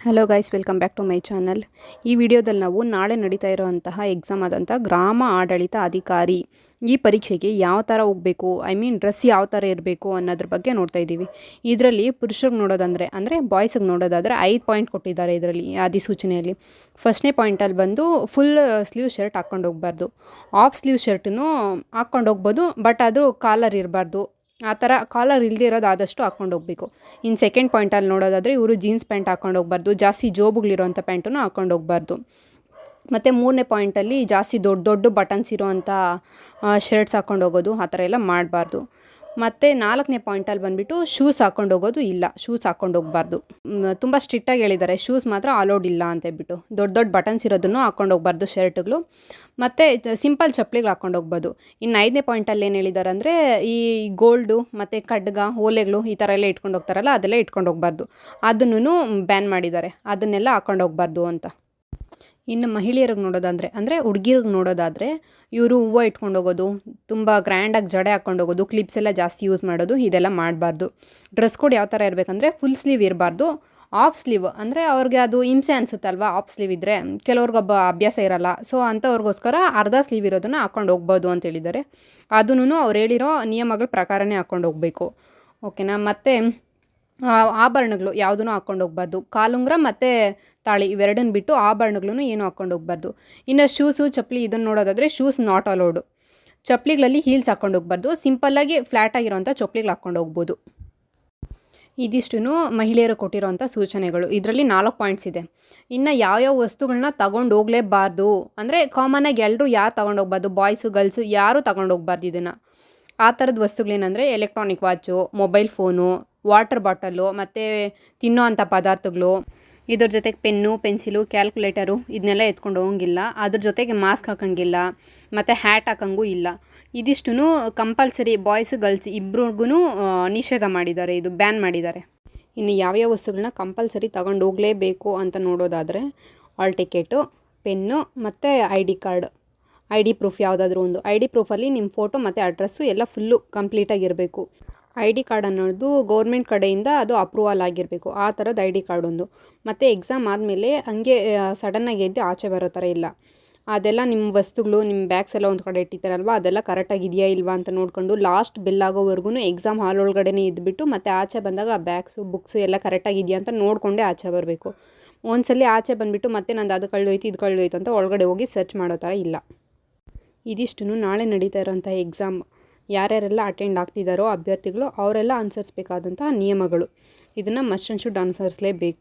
Hello guys welcome back to my channel ಈ ವಿಡಿಯೋದಲ್ಲಿ ನಾವು ನಾಳೆ ನಡೀತಾ ಇರುವಂತಹ ಎಕ್ಸಾಮ್ ಆದಂಥ ಗ್ರಾಮ ಆಡಳಿತ ಅಧಿಕಾರಿ ಈ ಪರೀಕ್ಷೆಗೆ ಯಾವ ಥರ ಹೋಗಬೇಕು ಐ ಮೀನ್ ಡ್ರೆಸ್ ಯಾವ ಥರ ಇರಬೇಕು ಅನ್ನೋದ್ರ ಬಗ್ಗೆ ನೋಡ್ತಾ ಇದ್ದೀವಿ. ಇದರಲ್ಲಿ ಪುರುಷರಿಗೆ ನೋಡೋದಂದರೆ, ಅಂದರೆ ಬಾಯ್ಸಿಗೆ ನೋಡೋದಾದರೆ ಐದು ಪಾಯಿಂಟ್ ಕೊಟ್ಟಿದ್ದಾರೆ ಇದರಲ್ಲಿ ಅಧಿಸೂಚನೆಯಲ್ಲಿ. ಫಸ್ಟ್ನೇ ಪಾಯಿಂಟಲ್ಲಿ ಬಂದು ಫುಲ್ ಸ್ಲೀವ್ ಶರ್ಟ್ ಹಾಕ್ಕೊಂಡು ಹೋಗ್ಬಾರ್ದು. ಆಫ್ ಸ್ಲೀವ್ ಶರ್ಟನ್ನು ಹಾಕ್ಕೊಂಡು ಹೋಗ್ಬೋದು ಬಟ್ ಅದು ಕಾಲರ್ ಇರಬಾರ್ದು. ಆ ಥರ ಕಾಲರ್ ಇರೋದು ಆದಷ್ಟು ಹಾಕ್ಕೊಂಡು ಹೋಗಬೇಕು. ಇನ್ನು ಸೆಕೆಂಡ್ ಪಾಯಿಂಟಲ್ಲಿ ನೋಡೋದಾದರೆ ಇವರು ಜೀನ್ಸ್ ಪ್ಯಾಂಟ್ ಹಾಕ್ಕೊಂಡು ಹೋಗ್ಬಾರ್ದು, ಜಾಸ್ತಿ ಜೋಬುಗಳಿರೋಂಥ ಪ್ಯಾಂಟನ್ನು ಹಾಕ್ಕೊಂಡು ಹೋಗ್ಬಾರ್ದು. ಮತ್ತು ಮೂರನೇ ಪಾಯಿಂಟಲ್ಲಿ ಜಾಸ್ತಿ ದೊಡ್ಡ ದೊಡ್ಡ ಬಟನ್ಸ್ ಇರೋವಂಥ ಶರ್ಟ್ಸ್ ಹಾಕ್ಕೊಂಡು ಹೋಗೋದು, ಆ ಥರ ಎಲ್ಲ ಮಾಡಬಾರ್ದು. ಮತ್ತು ನಾಲ್ಕನೇ ಪಾಯಿಂಟಲ್ಲಿ ಬಂದುಬಿಟ್ಟು ಶೂಸ್ ಹಾಕ್ಕೊಂಡು ಹೋಗೋದು ಇಲ್ಲ. ಶೂಸ್ ಹಾಕ್ಕೊಂಡು ಹೋಗ್ಬಾರ್ದು. ತುಂಬ ಸ್ಟ್ರಿಕ್ಟಾಗಿ ಹೇಳಿದ್ದಾರೆ. ಶೂಸ್ ಮಾತ್ರ ಅಲೋಡ್ ಇಲ್ಲ ಅಂತ ಹೇಳ್ಬಿಟ್ಟು. ದೊಡ್ಡ ದೊಡ್ಡ ಬಟನ್ಸ್ ಇರೋದನ್ನು ಹಾಕ್ಕೊಂಡು ಹೋಗ್ಬಾರ್ದು ಶರ್ಟ್ಗಳು ಮತ್ತು ಸಿಂಪಲ್ ಚಪ್ಪಲಿಗಳು ಹಾಕ್ಕೊಂಡು ಹೋಗ್ಬೋದು ಇನ್ನು ಐದನೇ ಪಾಯಿಂಟಲ್ಲಿ ಏನು ಹೇಳಿದ್ದಾರೆ ಅಂದರೆ, ಈ ಗೋಲ್ಡು ಮತ್ತು ಖಡ್ಗ, ಓಲೆಗಳು ಈ ಥರ ಎಲ್ಲ ಇಟ್ಕೊಂಡು ಹೋಗ್ತಾರಲ್ಲ, ಅದೆಲ್ಲ ಇಟ್ಕೊಂಡು ಹೋಗ್ಬಾರ್ದು. ಅದನ್ನು ಬ್ಯಾನ್ ಮಾಡಿದ್ದಾರೆ. ಅದನ್ನೆಲ್ಲ ಹಾಕ್ಕೊಂಡು ಹೋಗ್ಬಾರ್ದು ಅಂತ. ಇನ್ನು ಮಹಿಳೆಯರಿಗೆ ನೋಡೋದಾದರೆ, ಅಂದರೆ ಹುಡುಗಿರಿಗೆ ನೋಡೋದಾದರೆ, ಇವರು ಹೂವು ಇಟ್ಕೊಂಡು ಹೋಗೋದು ತುಂಬ ಗ್ರ್ಯಾಂಡಾಗಿ ಜಡೆ ಹಾಕ್ಕೊಂಡು ಹೋಗೋದು ಕ್ಲಿಪ್ಸ್ ಎಲ್ಲ ಜಾಸ್ತಿ ಯೂಸ್ ಮಾಡೋದು, ಇದೆಲ್ಲ ಮಾಡಬಾರ್ದು. ಡ್ರೆಸ್ ಕೋಡ್ ಯಾವ ಥರ ಇರಬೇಕಂದ್ರೆ ಫುಲ್ ಸ್ಲೀವ್ ಇರಬಾರ್ದು. ಆಫ್ ಸ್ಲೀವ್ ಅಂದರೆ ಅವ್ರಿಗೆ ಅದು ಹಿಂಸೆ ಅನಿಸುತ್ತಲ್ವ ಆಫ್ ಸ್ಲೀವ್ ಇದ್ದರೆ ಕೆಲವ್ರಿಗೊಬ್ಬ ಅಭ್ಯಾಸ ಇರಲ್ಲ. ಸೊ ಅಂಥವ್ರಿಗೋಸ್ಕರ ಅರ್ಧ ಸ್ಲೀವ್ ಇರೋದನ್ನು ಹಾಕ್ಕೊಂಡು ಹೋಗ್ಬೋದು ಅಂತ ಹೇಳಿದ್ದಾರೆ. ಅದನ್ನು ಅವ್ರು ಹೇಳಿರೋ ನಿಯಮಗಳ ಪ್ರಕಾರನೇ ಹಾಕ್ಕೊಂಡು ಹೋಗಬೇಕು. ಓಕೆನಾ ಮತ್ತು ಆಭರಣಗಳು ಯಾವುದೂ ಹಾಕ್ಕೊಂಡು ಹೋಗ್ಬಾರ್ದು. ಕಾಲುಂಗ್ರ ಮತ್ತು ತಾಳಿ ಇವೆರಡನ್ನ ಬಿಟ್ಟು ಆಭರಣಗಳನ್ನು ಏನು ಹಾಕ್ಕೊಂಡು ಹೋಗ್ಬಾರ್ದು. ಇನ್ನು ಶೂಸು ಚಪ್ಪಲಿ ಇದನ್ನು ನೋಡೋದಾದರೆ ಶೂಸ್ ನಾಟ್ ಅಲೋಡು ಚಪ್ಪಲಿಗಳಲ್ಲಿ ಹೀಲ್ಸ್ ಹಾಕ್ಕೊಂಡು ಹೋಗ್ಬಾರ್ದು. ಸಿಂಪಲ್ಲಾಗಿ ಫ್ಲ್ಯಾಟ್ ಆಗಿರೋಂಥ ಚಪ್ಪಲಿಗಳು ಹಾಕ್ಕೊಂಡು ಹೋಗ್ಬೋದು. ಇದಿಷ್ಟು ಮಹಿಳೆಯರು ಕೊಟ್ಟಿರೋಂಥ ಸೂಚನೆಗಳು. ಇದರಲ್ಲಿ ನಾಲ್ಕು ಪಾಯಿಂಟ್ಸ್ ಇದೆ. ಇನ್ನು ಯಾವ್ಯಾವ ವಸ್ತುಗಳನ್ನ ತಗೊಂಡು ಹೋಗಲೇಬಾರ್ದು? ಅಂದರೆ ಕಾಮನಾಗಿ ಎಲ್ಲರೂ ಯಾರು ತಗೊಂಡು ಹೋಗ್ಬಾರ್ದು? ಬಾಯ್ಸು ಗರ್ಲ್ಸು ಯಾರೂ ತಗೊಂಡು ಹೋಗ್ಬಾರ್ದು ಇದನ್ನು? ಆ ಥರದ ವಸ್ತುಗಳೇನಂದರೆ electronic watch mobile phone water bottle ಮತ್ತು ತಿನ್ನೋ ಅಂಥ ಪದಾರ್ಥಗಳು, ಇದ್ರ ಜೊತೆಗೆ ಪೆನ್ನು, ಪೆನ್ಸಿಲು, ಕ್ಯಾಲ್ಕುಲೇಟರು ಇದನ್ನೆಲ್ಲ ಎತ್ಕೊಂಡು ಹೋಗಂಗಿಲ್ಲ. ಅದ್ರ ಜೊತೆಗೆ ಮಾಸ್ಕ್ ಹಾಕಂಗಿಲ್ಲ, ಮತ್ತು ಹ್ಯಾಟ್ ಹಾಕೋಂಗೂ ಇಲ್ಲ. ಇದಿಷ್ಟು ಕಂಪಲ್ಸರಿ ಬಾಯ್ಸ್, ಗರ್ಲ್ಸ್ ಇಬ್ರಿಗೂ ನಿಷೇಧ ಮಾಡಿದ್ದಾರೆ, ಇದು ಬ್ಯಾನ್ ಮಾಡಿದ್ದಾರೆ. ಇನ್ನು ಯಾವ್ಯಾವ ವಸ್ತುಗಳನ್ನ ಕಂಪಲ್ಸರಿ ತಗೊಂಡು ಹೋಗಲೇಬೇಕು ಅಂತ ನೋಡೋದಾದರೆ, ಆಲ್ ಟಿಕೆಟು, ಪೆನ್ನು ಮತ್ತು I D card. I D proof ಯಾವುದಾದ್ರೂ ಒಂದು. ಐ ಡಿ ಪ್ರೂಫಲ್ಲಿ ನಿಮ್ಮ ಫೋಟೋ ಮತ್ತು ಅಡ್ರೆಸ್ಸು ಎಲ್ಲ ಫುಲ್ಲು ಕಂಪ್ಲೀಟಾಗಿರಬೇಕು. ಐ ಡಿ ಕಾರ್ಡ್ ಅನ್ನೋದು ಗೌರ್ಮೆಂಟ್ ಕಡೆಯಿಂದ ಅದು ಅಪ್ರೂವಲ್ ಆಗಿರಬೇಕು. ಆ ಥರದ್ದು ಐ ಡಿ ಕಾರ್ಡ್ ಒಂದು. ಮತ್ತು ಎಕ್ಸಾಮ್ ಆದಮೇಲೆ ಹಂಗೆ ಸಡನ್ನಾಗಿ ಎದ್ದು ಆಚೆ ಬರೋ ಥರ ಇಲ್ಲ. ಅದೆಲ್ಲ ನಿಮ್ಮ ವಸ್ತುಗಳು ನಿಮ್ಮ ಬ್ಯಾಗ್ಸ್ ಎಲ್ಲ ಒಂದು ಕಡೆ ಇಟ್ಟಿರ್ತಾರಲ್ವ, ಅದೆಲ್ಲ ಕರೆಕ್ಟಾಗಿ ಇದೆಯಾ ಇಲ್ವಾ ಅಂತ ನೋಡಿಕೊಂಡು ಲಾಸ್ಟ್ ಬಿಲ್ ಆಗೋವರೆಗೂ ಎಕ್ಸಾಮ್ ಹಾಲ್ ಒಳಗಡೆ ಇದ್ಬಿಟ್ಟು ಮತ್ತು ಆಚೆ ಬಂದಾಗ ಆ ಬ್ಯಾಗ್ಸು ಬುಕ್ಸು ಎಲ್ಲ ಕರೆಕ್ಟಾಗಿದೆಯಾ ಅಂತ ನೋಡಿಕೊಂಡೇ ಆಚೆ ಬರಬೇಕು. ಒಂದ್ಸಲಿ ಆಚೆ ಬಂದುಬಿಟ್ಟು ಮತ್ತೆ ನಂದು ಅದು ಕಳೆದೋಯ್ತು, ಇದು ಕಳೆದೋಯ್ತು ಅಂತ ಒಳಗಡೆ ಹೋಗಿ ಸರ್ಚ್ ಮಾಡೋ ಥರ ಇಲ್ಲ. ಇದಿಷ್ಟು ನಾಳೆ ನಡೀತಾ ಇರೋಂಥ ಎಕ್ಸಾಮ್ ಯಾರ್ಯಾರೆಲ್ಲ ಅಟೆಂಡ್ ಆಗ್ತಿದ್ದಾರೋ ಅಭ್ಯರ್ಥಿಗಳು ಅವರೆಲ್ಲ ಅನುಸರಿಸಬೇಕಾದಂತಹ ನಿಯಮಗಳು. ಇದನ್ನು ಮಸ್ಟ್ ಅಂಡ್ ಶುಡ್ ಅನುಸರಿಸಲೇಬೇಕು